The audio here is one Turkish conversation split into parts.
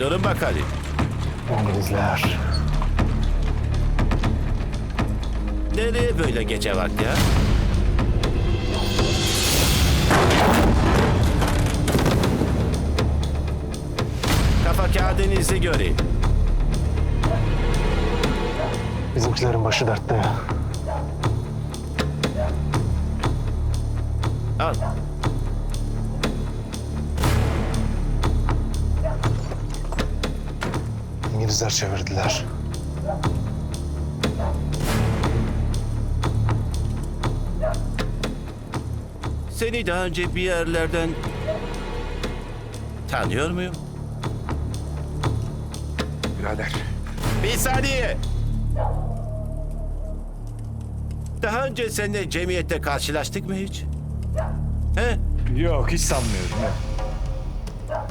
Durun bakalım. İngilizler. Nereye böyle gece vakti ha? Kafa kağıdınızı göreyim. Bizimkilerin başı dertte. Al. İngilizler çevirdiler. Seni daha önce bir yerlerden tanıyor muyum? Birader. Bir saniye. Daha önce seninle cemiyette karşılaştık mı hiç? He? Yok hiç sanmıyorum.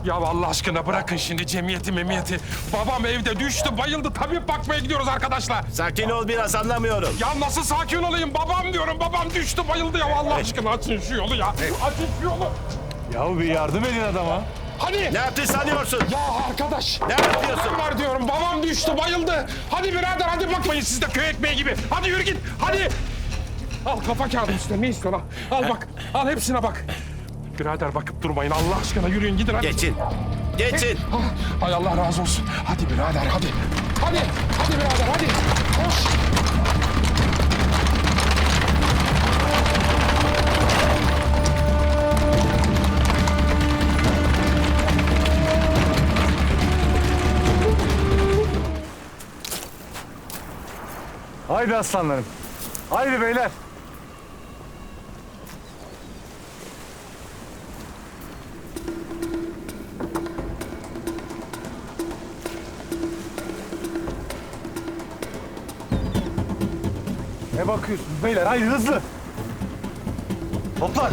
Ya Allah aşkına bırakın şimdi cemiyeti memiyeti. Babam evde düştü bayıldı tabii bakmaya gidiyoruz arkadaşlar. Sakin ol biraz anlamıyorum. Ya nasıl sakin olayım babam diyorum babam düştü bayıldı ya Allah aşkına açın şu yolu ya. Açın şu yolu. Ya bir yardım edin adama. Hani Ne yaptın sanıyorsun? ya arkadaş. Ne yapıyorsun? Var diyorum babam düştü bayıldı. Hadi birader hadi bakmayın siz de köy ekmeği gibi. Hadi yürü git hadi. Al kafa kağıdı üstüne ne istiyorsun al. Al bak al hepsine bak. Birader bakıp durmayın Allah aşkına yürüyün gidin hadi. Geçin. Geçin. Ah, Hay Allah razı olsun. Hadi birader hadi. Hadi. Hadi birader hadi. Koş. Haydi aslanlarım. Haydi beyler. Ne bakıyorsunuz beyler? Haydi hızlı. Toplar.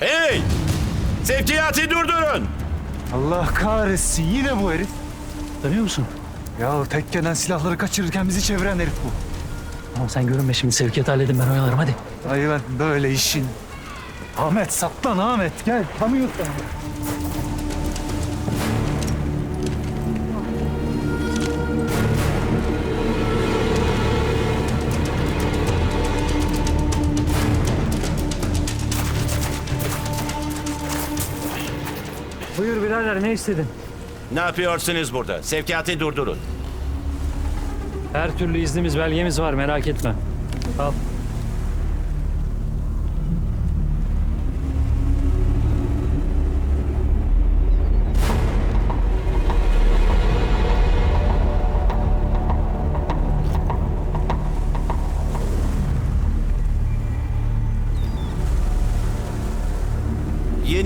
Hey! Sevkiyatı durdurun. Allah kahretsin yine bu herif. Tanıyor musun? Ya tekkeden silahları kaçırırken bizi çeviren herif bu. Tamam sen görünme şimdi sevkiyat halledin ben oyalarım hadi. Ay ben böyle işin. Ahmet saplan Ahmet gel tanıyorsun. Buyur birader ne istedin? Ne yapıyorsunuz burada? Sevkiyatı durdurun. Her türlü iznimiz belgemiz var merak etme. Al.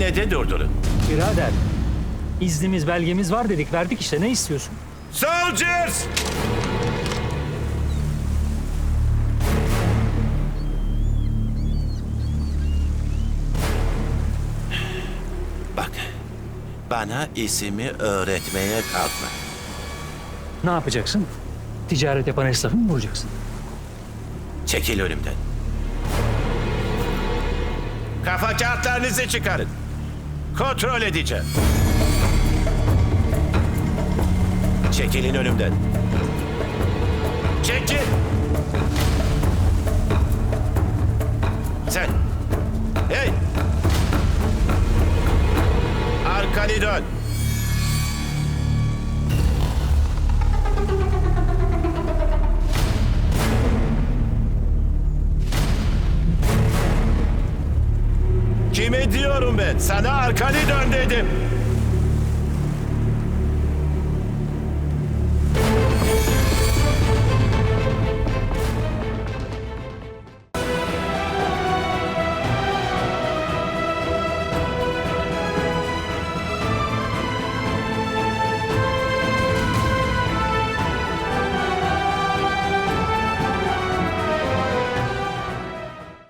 Yine de durdurun. Birader iznimiz belgemiz var dedik verdik işte ne istiyorsun? Soldiers! Bak, bana ismi öğretmeye kalkma. Ne yapacaksın? Ticaret yapan esnafı mı vuracaksın? Çekil önümden. Kafa kağıtlarınızı çıkarın. Kontrol edeceğim. Çekilin önümden. Çekil. Kime diyorum ben? Sana arkanı dön dedim.